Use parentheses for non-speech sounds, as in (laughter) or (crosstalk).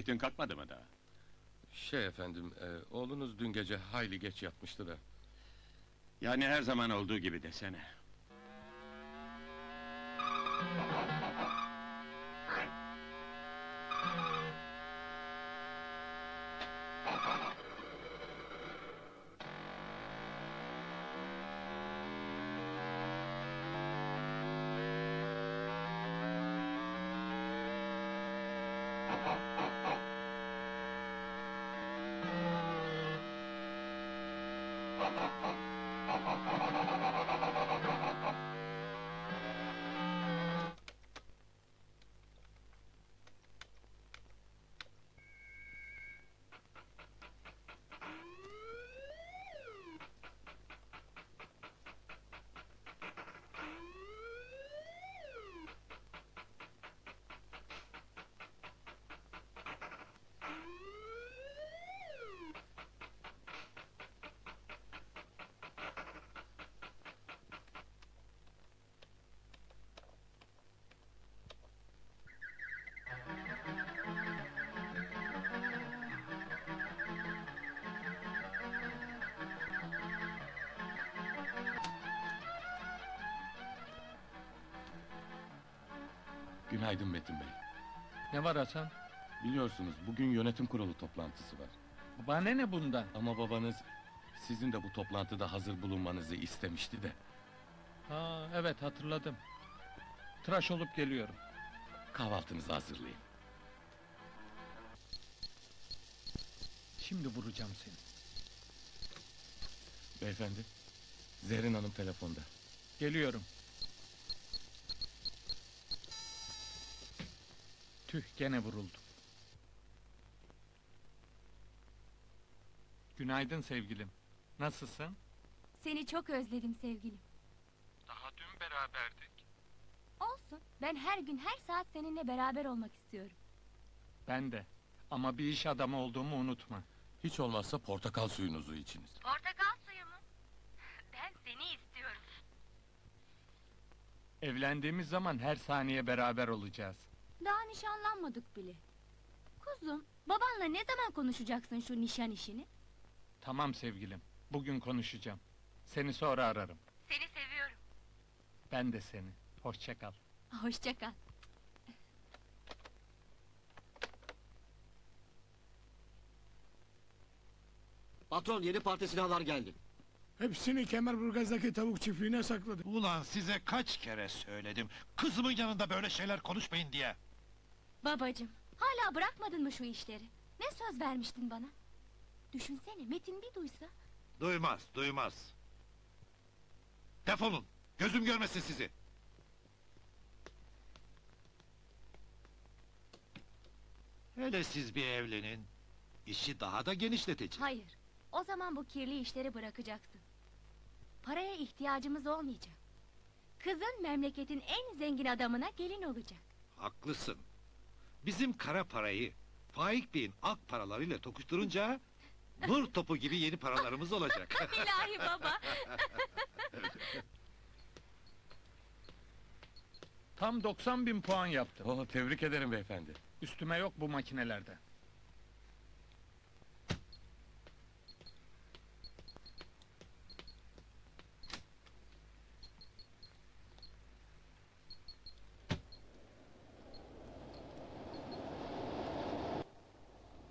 Metin kalkmadı mı daha? Şey efendim, e, oğlunuz dün gece hayli geç yatmıştı da. Yani her zaman olduğu gibi desene. Günaydın Metin Bey. Ne var Hasan? Biliyorsunuz bugün yönetim kurulu toplantısı var. Bana ne bundan? Ama babanız sizin de bu toplantıda hazır bulunmanızı istemişti de. Ha, evet hatırladım. Tıraş olup geliyorum. Kahvaltınızı hazırlayın. Şimdi vuracağım seni. Beyefendi, Zerrin Hanım telefonda. Geliyorum. Tüh gene vuruldum. Günaydın sevgilim. Nasılsın? Seni çok özledim sevgilim. Daha dün beraberdik. Olsun. Ben her gün her saat seninle beraber olmak istiyorum. Ben de. Ama bir iş adamı olduğumu unutma. Hiç olmazsa portakal suyunuzu içiniz. Portakal suyu mu? Ben seni istiyorum. Evlendiğimiz zaman her saniye beraber olacağız. Daha nişanlanmadık bile. Kuzum, babanla ne zaman konuşacaksın şu nişan işini? Tamam sevgilim. Bugün konuşacağım. Seni sonra ararım. Seni seviyorum. Ben de seni. Hoşça kal. Hoşça kal. Patron yeni parti silahlar geldi. Hepsini Kemerburgaz'daki tavuk çiftliğine sakladı. Ulan size kaç kere söyledim. Kızımın yanında böyle şeyler konuşmayın diye. Babacım, hala bırakmadın mı şu işleri? Ne söz vermiştin bana? Düşünsene, Metin bir duysa. Duymaz, duymaz. Defolun. Gözüm görmesin sizi. Hele siz bir evlenin. işi daha da genişleteceğiz. Hayır, o zaman bu kirli işleri bırakacaksın. Paraya ihtiyacımız olmayacak. Kızın memleketin en zengin adamına gelin olacak. Haklısın. Bizim kara parayı Faik Bey'in ak paralarıyla tokuşturunca... ...nur topu gibi yeni paralarımız olacak. (laughs) İlahi baba! Tam 90 bin puan yaptım. Oh, tebrik ederim beyefendi. Üstüme yok bu makinelerde.